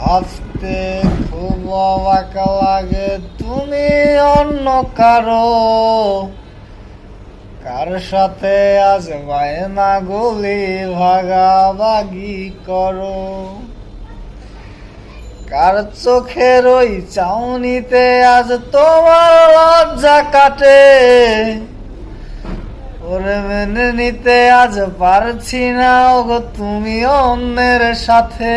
ভাবতে খুব অবাক লাগে, তুমি অন্য কারও। কার সাথে আজ বায়না গুলি ভাগাভাগি করো? কার চোখের ওই চাউনিতে আজ তোমার লজ্জা কাটে? ওরে মেনে নিতে আজ পারছি না, ওগো তুমি অন্যের সাথে।